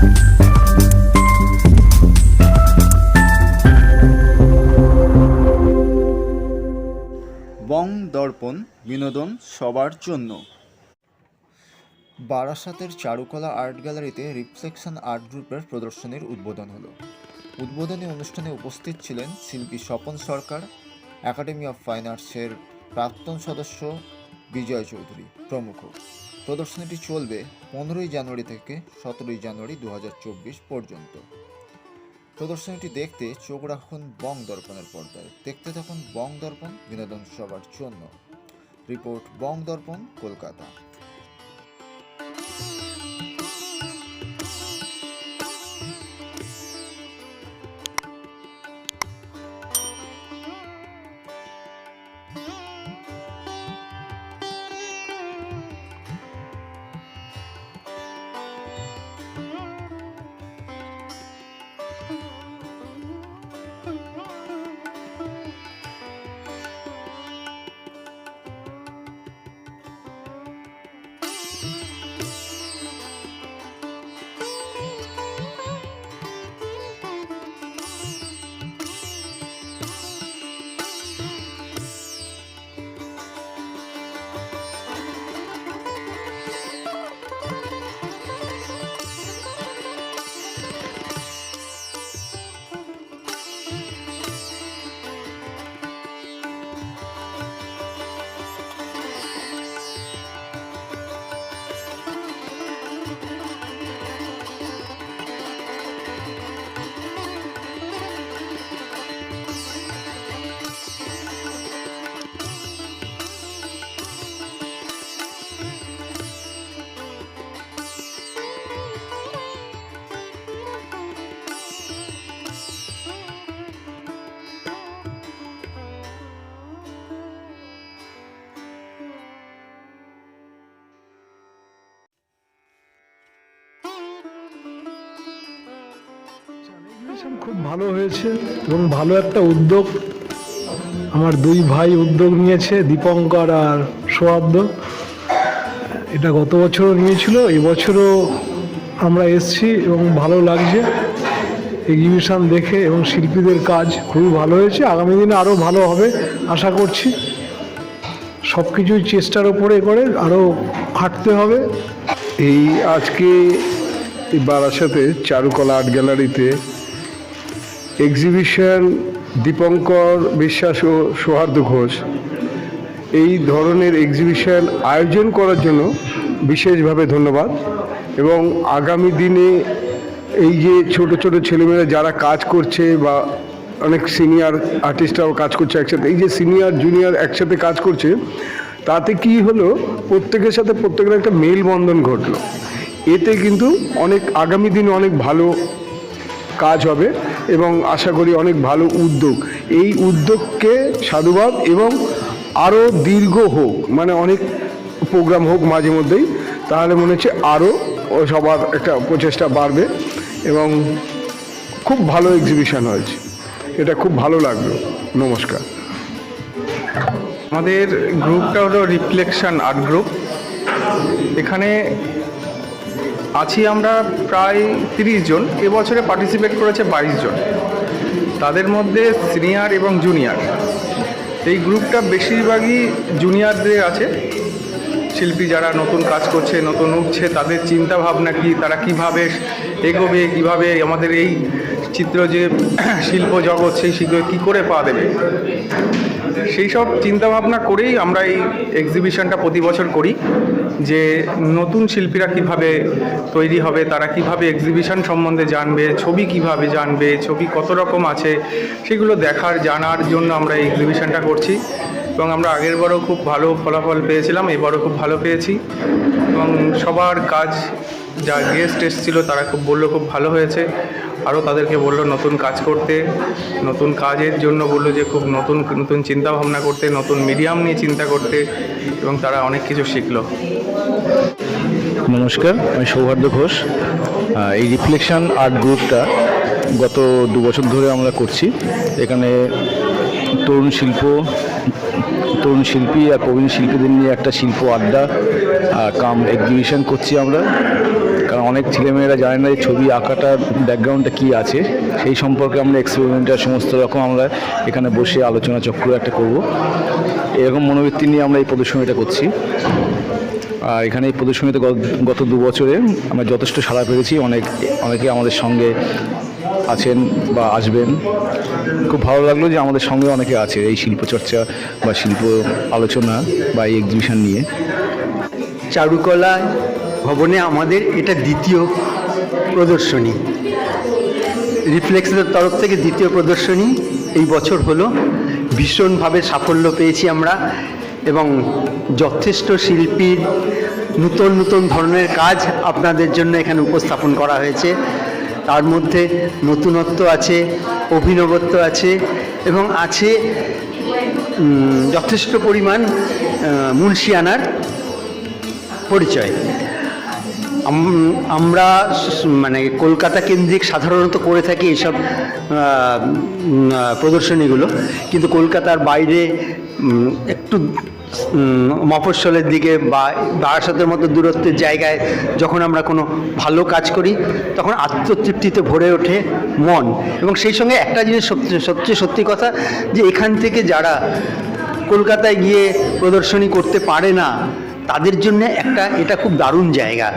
বং দর্পণ বিনোদন সবার জন্য। বারাসাতের চারুকলা আর্ট গ্যালারিতে রিফ্লেকশন আর্ট গ্রুপের প্রদর্শনীর উদ্বোধন হলো। উদ্বোধনী অনুষ্ঠানে উপস্থিত ছিলেন শিল্পী Swapan Sarkar, academy of fine আর্টসের প্রাক্তন সদস্য বিজয় চৌধুরী প্রমুখ। প্রদর্শনীটি চলবে পনেরোই জানুয়ারি থেকে সতেরোই জানুয়ারি দু হাজার চব্বিশ পর্যন্ত। প্রদর্শনীটি দেখতে চোখ রাখুন বং দর্পণের পর্দায়। দেখতে থাকুন বং দর্পণ বিনোদন সবার জন্য। রিপোর্ট বং দর্পণ, কলকাতা। খুব ভালো হয়েছে এবং ভালো একটা উদ্যোগ আমার দুই ভাই উদ্যোগ নিয়েছে, দীপঙ্কর আর সৌহার্দ্য। এটা গত বছরও নিয়েছিল এবছরও আমরা এসছি এবং ভালো লাগছে। এক্সিবিশন দেখে এবং শিল্পীদের কাজ খুবই ভালো হয়েছে, আগামী দিনে আরও ভালো হবে আশা করছি। সব কিছুই চেষ্টার ওপরে করে আরও হাঁটতে হবে। এই আজকে বারাসাতে চারুকলা আর্ট গ্যালারিতে এক্সিবিশন দীপঙ্কর বিশ্বাস ও সৌহার্দ্য ঘোষ এই ধরনের এক্সিবিশন আয়োজন করার জন্য বিশেষভাবে ধন্যবাদ। এবং আগামী দিনে এই যে ছোট ছোট ছেলেমেয়েরা যারা কাজ করছে বা অনেক সিনিয়র আর্টিস্টরাও কাজ করছে একসাথে, এই যে সিনিয়র জুনিয়র একসাথে কাজ করছে, তাতে কি হলো? প্রত্যেকের সাথে প্রত্যেকের একটা মেলবন্ধন ঘটলো। এতে কিন্তু অনেক, আগামী দিনে অনেক ভালো কাজ হবে। এবং আশা করি অনেক ভালো উদ্যোগ। এই উদ্যোগকে সাধুবাদ এবং আরও দীর্ঘ হোক মানে অনেক প্রোগ্রাম হোক মাঝে মধ্যেই, তাহলে মনে হচ্ছে আরও সবার একটা প্রচেষ্টা বাড়বে এবং খুব ভালো এক্সিবিশন হয়েছে। এটা খুব ভালো লাগল। নমস্কার। আমাদের গ্রুপটা হলো রিফ্লেকশন আর্ট গ্রুপ এখানে আছি আমরা প্রায় তিরিশ জন। এবছরে পার্টিসিপেট করেছে বাইশ জন। তাদের মধ্যে সিনিয়র এবং জুনিয়র এই গ্রুপটা বেশিরভাগই জুনিয়রদের আছে। শিল্পী যারা নতুন কাজ করছে, নতুন উঠছে, তাদের চিন্তা ভাবনা কি, তারা কীভাবে এগোবে, কীভাবে আমাদের এই চিত্র যে শিল্প জগৎ, সেই শিল্প কী করে পা দেবে? সেই সব চিন্তাভাবনা করেই আমরা এই এক্সিবিশনটা প্রতি বছর করি, যে নতুন শিল্পীরা কীভাবে তৈরি হবে, তারা কীভাবে এক্সিবিশন সম্বন্ধে জানবে, ছবি কীভাবে জানবে, ছবি কত রকম আছে, সেগুলো দেখার, জানার জন্য আমরা এই এক্সিবিশনটা করছি। এবং আমরা আগের বারও খুব ভালো ফলাফল পেয়েছিলাম, এবারও খুব ভালো পেয়েছি। এবং সবার কাজ, যা গেস্ট এসেছিল, তারা খুব বলল খুব ভালো হয়েছে। আরও তাদেরকে বলল নতুন কাজ করতে, নতুন কাজের জন্য বলল যে খুব নতুন নতুন চিন্তা ভাবনা করতে, নতুন মিডিয়াম নিয়ে চিন্তা করতে এবং তারা অনেক কিছু শিখলো। নমস্কার, আমি সৌহার্দ্য ঘোষ। এই রিফ্লেকশন আর্ট গ্রুপটা গত দু বছর ধরে আমরা করছি। এখানে তরুণ শিল্প, তরুণ শিল্পী আর প্রবীণ শিল্পীদের নিয়ে একটা শিল্প আড্ডা কাম এক্সিবিশন করছি আমরা। অনেক ছেলেমেয়েরা জানে না যে ছবি আঁকাটার ব্যাকগ্রাউন্ডটা কী আছে। সেই সম্পর্কে আমরা এক্সপেরিমেন্টার সমস্ত রকম আমরা এখানে বসে আলোচনা চক্র একটা করব। এরকম মনোবৃত্তি নিয়ে আমরা এই প্রদর্শনীটা করছি। আর এখানে এই প্রদর্শনীতে গত- দু বছরে আমরা যথেষ্ট সাড়া পেয়েছি। অনেক, অনেকে আমাদের সঙ্গে আছেন বা আসবেন। খুব ভালো লাগল যে আমাদের সঙ্গে অনেকে আছে এই শিল্পচর্চা বা শিল্প আলোচনা বা এই এক্সিবিশন নিয়ে। চারুকলা ভবনে আমাদের এটা দ্বিতীয় প্রদর্শনী। রিফ্লেক্সের তরফ থেকে দ্বিতীয় প্রদর্শনী। এই বছর হলো। ভীষণভাবে সাফল্য পেয়েছি আমরা এবং যথেষ্ট শিল্পীর নূতন নূতন ধরনের কাজ আপনাদের জন্য এখানে উপস্থাপন করা হয়েছে। তার মধ্যে নতুনত্ব আছে, অভিনবত্ব আছে এবং আছে যথেষ্ট পরিমাণ মুন্সিয়ানার পরিচয়। আমরা মানে কলকাতা কেন্দ্রিক সাধারণত করে থাকি এইসব প্রদর্শনীগুলো। কিন্তু কলকাতার বাইরে একটু মফস্বলের দিকে বা বারাসতের মতো দূরত্বের জায়গায় যখন আমরা কোনো ভালো কাজ করি, তখন আত্মতৃপ্তিতে ভরে ওঠে মন। এবং সেই সঙ্গে একটা জিনিস সত্যি সবচেয়ে সত্যি কথা, যে এখান থেকে যারা কলকাতায় গিয়ে প্রদর্শনী করতে পারে না তাদের জন্য একটা এটা খুব দারুণ জায়গা।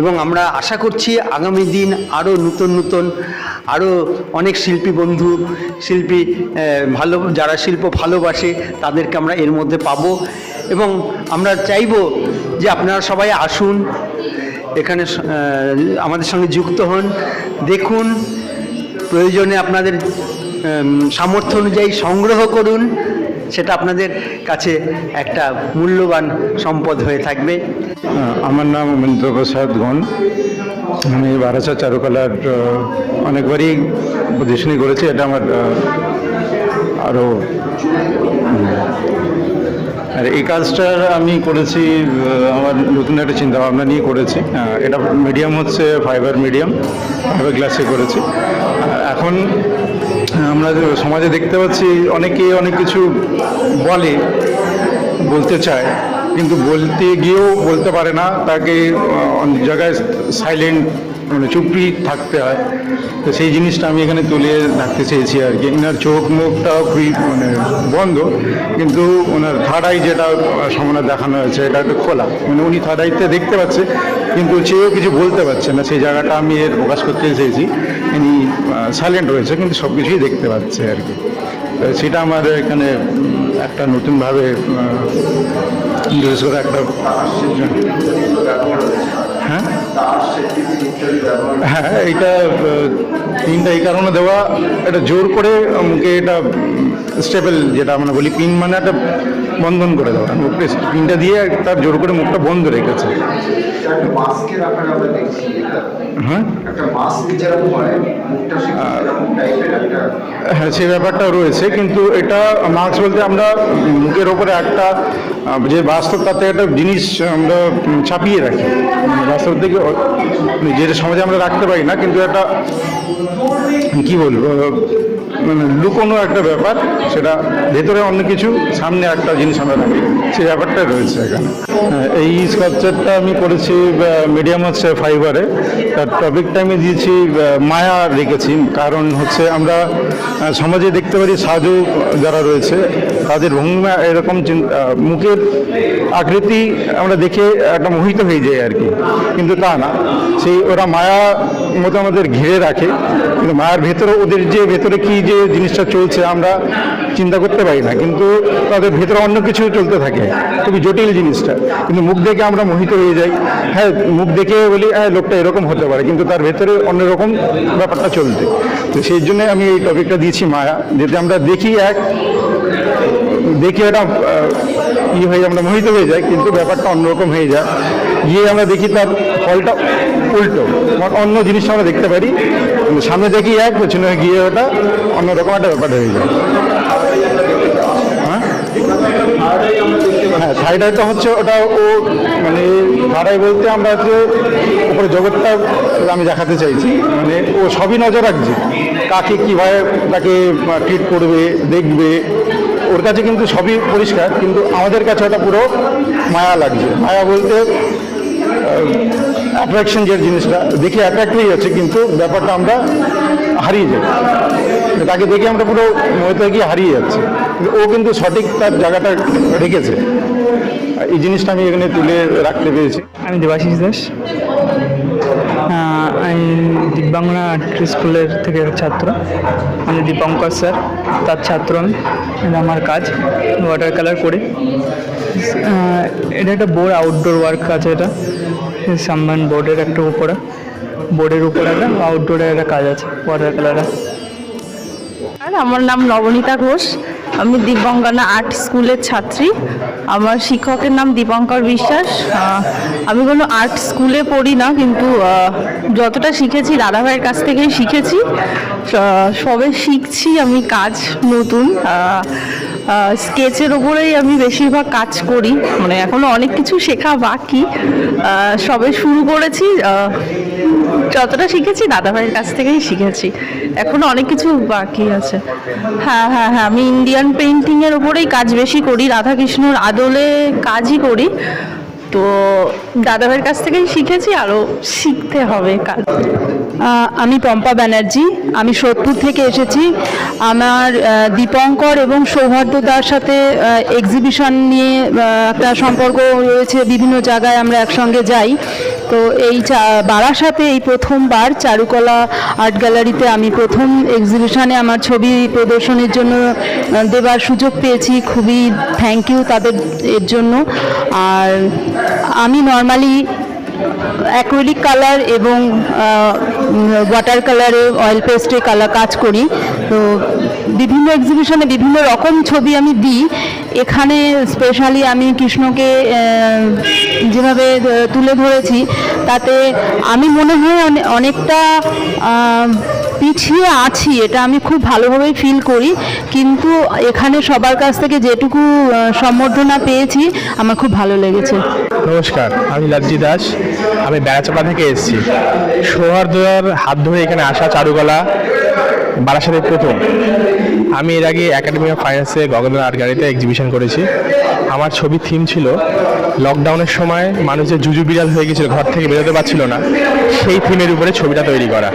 এবং আমরা আশা করছি আগামী দিন আরও নতুন নতুন আরও অনেক শিল্পী বন্ধু, শিল্পী ভালো, যারা শিল্প ভালোবাসে তাদেরকে আমরা এর মধ্যে পাবো। এবং আমরা চাইব যে আপনারা সবাই আসুন, এখানে আমাদের সঙ্গে যুক্ত হন, দেখুন, প্রয়োজনে আপনাদের সামর্থ্য অনুযায়ী সংগ্রহ করুন। সেটা আপনাদের কাছে একটা মূল্যবান সম্পদ হয়ে থাকবে। আমার নাম মন্ত্র প্রসাদ গণ আমি বারাসা চারুকলার অনেকবারই প্রদর্শনী করেছি। এটা আমার আরও আর এই কাজটা আমি করেছি আমার নতুন একটা চিন্তা ভাবনা নিয়ে করেছি। এটা মিডিয়াম হচ্ছে ফাইবার মিডিয়াম ফাইবার গ্লাসে করেছি। এখন আমরা সমাজে দেখতে পাচ্ছি অনেকে অনেক কিছু বলে, বলতে চায়। কিন্তু বলতে গিয়েও বলতে পারে না, তাকে অনেক জায়গায় সাইলেন্ট মানে চুপি থাকতে হয়। তো সেই জিনিসটা আমি এখানে তুলে রাখতে চেয়েছি আর কি। এনার চোখ মুখটাও খুবই মানে বন্ধ, কিন্তু ওনার থার্ড যেটা সামনে দেখানো হয়েছে, এটা একটু খোলা। মানে উনি থার্ড আইতে দেখতে পাচ্ছে, কিন্তু চেয়েও কিছু বলতে পারছে না। সেই জায়গাটা আমি এর প্রকাশ করতে চেয়েছি। ইনি সাইলেন্ট রয়েছে, কিন্তু সব কিছুই দেখতে পাচ্ছে আর কি। সেটা আমার এখানে একটা নতুনভাবে একটা হ্যাঁ হ্যাঁ এইটা পিনটা এই কারণে দেওয়া। এটা জোর করে আমাকে এটা স্টেবল যেটা আমরা বলি পিন মানে একটা বন্ধন করে দেওয়া। পিনটা দিয়ে তার জোর করে মুখটা বন্ধ রেখেছে। এটা। হ্যাঁ হয় সে ব্যাপারটা রয়েছে, কিন্তু এটা মাস্ক বলতে আমরা মুখের ওপরে একটা যে বাস্তব তাতে একটা জিনিস আমরা ছাপিয়ে রাখি। মানে বাস্তব থেকে যেটা সমাজে আমরা রাখতে পারি না, কিন্তু একটা, কি বলব লুকোনো একটা ব্যাপার, সেটা ভেতরে অন্য কিছু, সামনে একটা জিনিস আমরা রাখি। সেই ব্যাপারটা রয়েছে এখানে। এই স্কাল্পচারটা আমি করেছি মিডিয়াম হচ্ছে ফাইবারে তার টপিকটা আমি দিয়েছি মায়া রেখেছি। কারণ হচ্ছে আমরা সমাজে দেখতে পারি সাধু যারা রয়েছে তাদের ভঙ্গিমা এরকম মুখের আকৃতি আমরা দেখে একটা মোহিত হয়ে যাই আর কি। কিন্তু তা না। সেই ওরা মায়া মতো আমাদের ঘিরে রাখে। কিন্তু মায়ার ভেতরে ওদের যে ভেতরে কি যে জিনিসটা চলছে আমরা চিন্তা করতে পারি না। কিন্তু তাদের ভেতরে অন্য কিছু চলতে থাকে। খুবই জটিল জিনিসটা। কিন্তু মুখ দেখে আমরা মোহিত হয়ে যাই। হ্যাঁ মুখ দেখে বলি হ্যাঁ লোকটা এরকম হতে পারে। কিন্তু তার ভেতরে অন্যরকম ব্যাপারটা চলতে। তো সেই জন্য আমি এই টপিকটা দিয়েছি মায়া। যাতে আমরা দেখি এক দেখে এটা ই হয়ে আমরা মোহিত হয়ে যায়, কিন্তু ব্যাপারটা অন্যরকম হয়ে যায়। গিয়ে আমরা দেখি তার ফলটা উল্টো অন্য জিনিসটা আমরা দেখতে পারি। সামনে দেখি এক, পেছনে গিয়ে ওটা অন্যরকম একটা ব্যাপার হয়ে যায়। হ্যাঁ? হ্যাঁ থার্ড আইটা হচ্ছে ওটা, ও মানে আই বলতে আমরা হচ্ছে উপরে জগৎটা আমি দেখাতে চাইছি। মানে ও সবই নজর রাখছে। কাকে কীভাবে তাকে ট্রিট করবে, দেখবে ওর কাছে কিন্তু সবই পরিষ্কার, কিন্তু আমাদের কাছে ওটা পুরো মায়া লাগছে। মায়া বলতে অ্যাট্রাকশন যে জিনিসটা, দেখে অ্যাট্রাক্ট হয়ে যাচ্ছে কিন্তু ব্যাপারটা আমরা হারিয়ে যাই। তাকে দেখে আমরা পুরো মহিত গিয়ে হারিয়ে যাচ্ছে। ও কিন্তু সঠিক তার জায়গাটা রেখেছে। এই জিনিসটা আমি এখানে তুলে রাখতে পেরেছি। আমি দেবাশিস দাস। দিব্যাঙ্গনা আর্ট স্কুলের থেকে ছাত্র। আমি দীপঙ্কর স্যার, তার ছাত্র আমি। আমার কাজ ওয়াটার কালার করি। এটা একটা বোর্ড আউটডোর ওয়ার্ক আছে এটা। সাম্বান বোর্ডের একটা উপরে। বোর্ডের উপরে একটা আউটডোরের একটা কাজ আছে ওয়াটার কালারের আর আমার নাম নবনীতা ঘোষ। আমি দীপঙ্গনা আর্ট স্কুলের ছাত্রী। আমার শিক্ষকের নাম দীপঙ্কর বিশ্বাস। আমি কোনো আর্ট স্কুলে পড়ি না, কিন্তু যতটা শিখেছি, দাদাভাইয়ের কাছ থেকেই শিখেছি। সবে শিখছি আমি কাজ নতুন। স্কেচের ওপরেই আমি বেশিরভাগ কাজ করি। মানে এখনও অনেক কিছু শেখা বাকি। সবে শুরু করেছি। যতটা শিখেছি দাদাভাইয়ের কাছ থেকেই শিখেছি। এখনও অনেক কিছু বাকি আছে। হ্যাঁ হ্যাঁ হ্যাঁ আমি ইন্ডিয়ান পেন্টিংয়ের ওপরেই কাজ বেশি করি। রাধাকৃষ্ণর আদলে কাজই করি। তো দাদাভাইয়ের কাছ থেকেই শিখেছি, আরও শিখতে হবে কাজ। আমি পম্পা ব্যানার্জি, আমি সোদপুর থেকে এসেছি। আমার দীপঙ্কর এবং সৌহার্দ্যদার সাথে এক্সিবিশন নিয়ে একটা সম্পর্ক রয়েছে। বিভিন্ন জায়গায় আমরা একসঙ্গে যাই। তো এই বারাসাতে এই প্রথমবার চারুকলা আর্ট গ্যালারিতে আমি প্রথম এক্সিবিশনে আমার ছবি প্রদর্শনের জন্য দেবার সুযোগ পেয়েছি। খুবই থ্যাংক ইউ তাদের এর জন্য। আর আমি নর্মালি অ্যাক্রিলিক কালার এবং ওয়াটার কালারে অয়েল পেস্টে কালার কাজ করি। তো বিভিন্ন এক্সিবিশনে বিভিন্ন রকম ছবি আমি দিই। এখানে স্পেশালি আমি কৃষ্ণকে যেভাবে তুলে ধরেছি, তাতে আমি মনে হয় অনেকটা পিছিয়ে আছি, এটা আমি খুব ভালোভাবেই ফিল করি। কিন্তু এখানে সবার কাছ থেকে যেটুকু সম্বর্ধনা পেয়েছি, আমার খুব ভালো লেগেছে। নমস্কার, আমি লালজি দাস, আমি বেড়াচাপা থেকে এসেছি। সৌহার্দ্যর হাত ধরে এখানে আসা চারুকলা বারাসাতের প্রথম। আমি এর আগে একাডেমি অফ ফাইন্যান্সে গগন আর্ট গ্যালারিতে এক্সিবিশন করেছি। আমার ছবির থিম ছিল লকডাউনের সময় মানুষ যে জুজু বিড়াল হয়ে গেছিল, ঘর থেকে বেরোতে পারছিল না। সেই থিমের উপরে ছবিটা তৈরি করা।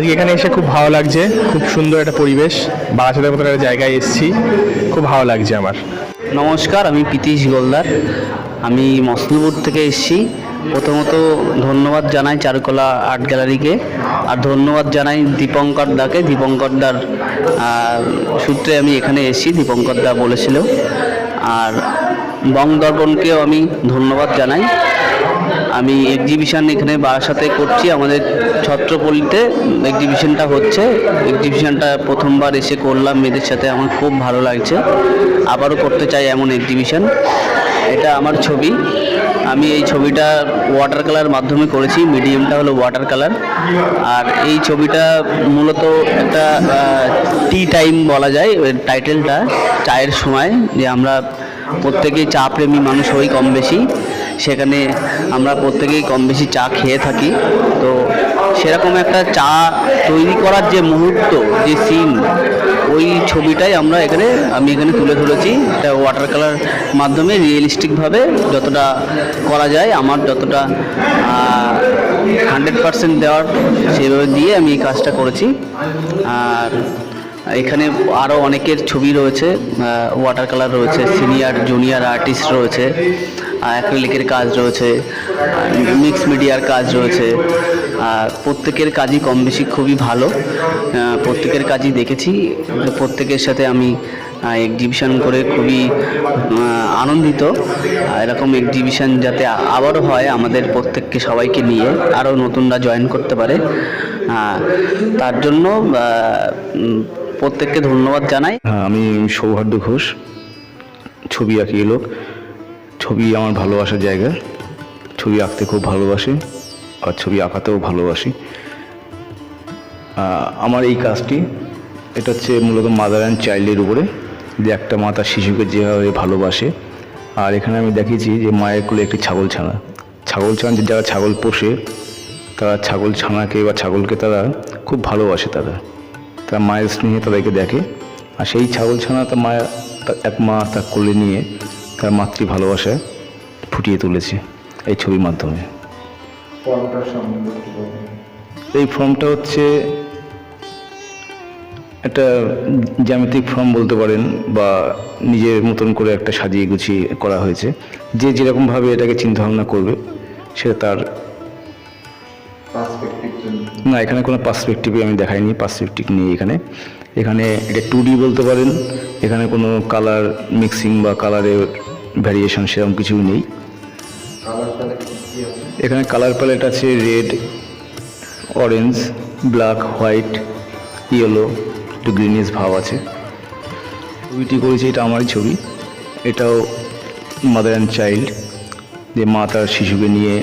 আজকে এখানে এসে খুব ভালো লাগছে, খুব সুন্দর একটা পরিবেশ, বারাসাতের মতো একটা জায়গায় এসেছি, খুব ভালো লাগছে আমার। নমস্কার, আমি প্রীতিশ গোলদার। আমি মসলুপুর থেকে এসেছি। প্রথমত ধন্যবাদ জানাই চারুকলা আর্ট গ্যালারিকে, আর ধন্যবাদ জানাই দীপঙ্কর দাকে। দীপঙ্কর দার সূত্রে আমি এখানে এসেছি, দীপঙ্কর দা বলেছিল। আর বং দর্পণকেও আমি ধন্যবাদ জানাই। আমি এক্সিবিশন এখানে বারাসাতে করছি, আমাদের ছত্রপল্লীতে এক্সিবিশনটা হচ্ছে। এক্সিবিশনটা প্রথমবার এসে করলাম মেয়েদের সাথে আমার খুব ভালো লাগছে। আবারও করতে চাই এমন এক্সিবিশন এটা আমার ছবি। আমি এই ছবিটা ওয়াটার কালার মাধ্যমে করেছি মিডিয়ামটা হলো ওয়াটার কালার আর এই ছবিটা মূলত একটা টি টাইম বলা যায় টাইটেলটা চায়ের সময়, যে আমরা প্রত্যেকেই চা প্রেমী মানুষ হই কম বেশি। সেখানে আমরা প্রত্যেকেই কম বেশি চা খেয়ে থাকি। তো সেরকম একটা চা তৈরি করার যে মুহূর্ত, যে সিন ওই ছবিটাই আমরা এখানে, আমি এখানে তুলে ধরেছি। এটা ওয়াটার কালার মাধ্যমে রিয়েলিস্টিকভাবে যতটা করা যায়, আমার যতটা হান্ড্রেড পার্সেন্ট দেওয়ার সেভাবে দিয়ে আমি এই কাজটা করেছি। আর এখানে আরও অনেকের ছবি রয়েছে ওয়াটার কালার রয়েছে সিনিয়র জুনিয়র আর্টিস্ট রয়েছে। অ্যাক্রিলিকের কাজ রয়েছে মিক্স মিডিয়ার কাজ রয়েছে। আর প্রত্যেকের কাজই কম বেশি খুবই ভালো। প্রত্যেকের কাজই দেখেছি। প্রত্যেকের সাথে আমি এক্সিবিশন করে খুবই আনন্দিত। এরকম এক্সিবিশন যাতে আবারও হয় আমাদের প্রত্যেককে সবাইকে নিয়ে, আরও নতুনরা জয়েন করতে পারে। তার জন্য প্রত্যেককে ধন্যবাদ জানাই। হ্যাঁ আমি সৌহার্দ্য ঘোষ, ছবি আঁকি লোক। ছবি আমার ভালোবাসার জায়গা। ছবি আঁকতে খুব ভালোবাসি আর ছবি আঁকাতেও ভালোবাসি। আমার এই কাজটি, এটা হচ্ছে মূলত মাদার অ্যান্ড চাইল্ডের উপরে। যে একটা মা তার শিশুকে যেভাবে ভালোবাসে। আর এখানে আমি দেখিয়েছি যে মায়ের কোলে একটি ছাগল ছানা। ছাগল ছানা যারা ছাগল পোষে, তারা ছাগল ছানাকে বা ছাগলকে তারা খুব ভালোবাসে তারা। তারা মায়ের স্নেহে তাদেরকে দেখে। আর সেই ছাগল ছানা তার মায়ের এক মা তার কোলে নিয়ে তার মাতৃ ভালোবাসায় ফুটিয়ে তুলেছে এই ছবির মাধ্যমে। এই ফর্মটা হচ্ছে একটা জ্যামিতিক ফর্ম বলতে পারেন বা নিজের মতন করে একটা সাজিয়ে গুছিয়ে করা হয়েছে। যে যেরকমভাবে এটাকে চিন্তাভাবনা করবে সে তার না এখানে কোনো পার্সপেক্টিভে আমি দেখাইনি পার্সপেক্টিভ নেই এখানে। এখানে এটা টু বলতে পারেন এখানে কোনো কালার মিক্সিং বা কালারের ভ্যারিয়েশন সেরকম কিছু নেই। এখানে কালার প্যালেট আছে red orange black white yellow একটু গ্রিনিশ ভাব আছে। ছবিটি করেছি এটা আমারই ছবি। এটাও মাদার অ্যান্ড চাইল্ড যে মা তার শিশুকে নিয়ে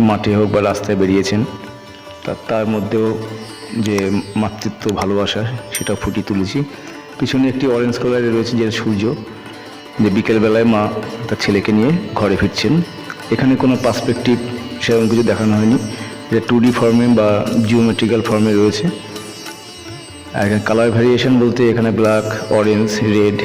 মাঠে হোক বা রাস্তায় বেরিয়েছেন, তা- তার মধ্যেও যে মাতৃত্ব ভালোবাসা সেটা ফুটিয়ে তুলেছি। পিছনে একটি অরেঞ্জ কালারে রয়েছে যে সূর্য। যে বিকেলবেলায় মা তার ছেলেকে নিয়ে ঘরে ফিরছেন। এখানে কোনো পার্সপেক্টিভ সেরকম কিছু দেখানো হয়নি। যে টু ডি ফর্মে বা জিওমেট্রিক্যাল ফর্মে রয়েছে। আর এখানে কালার ভ্যারিয়েশন বলতে এখানে ব্ল্যাক অরেঞ্জ রেড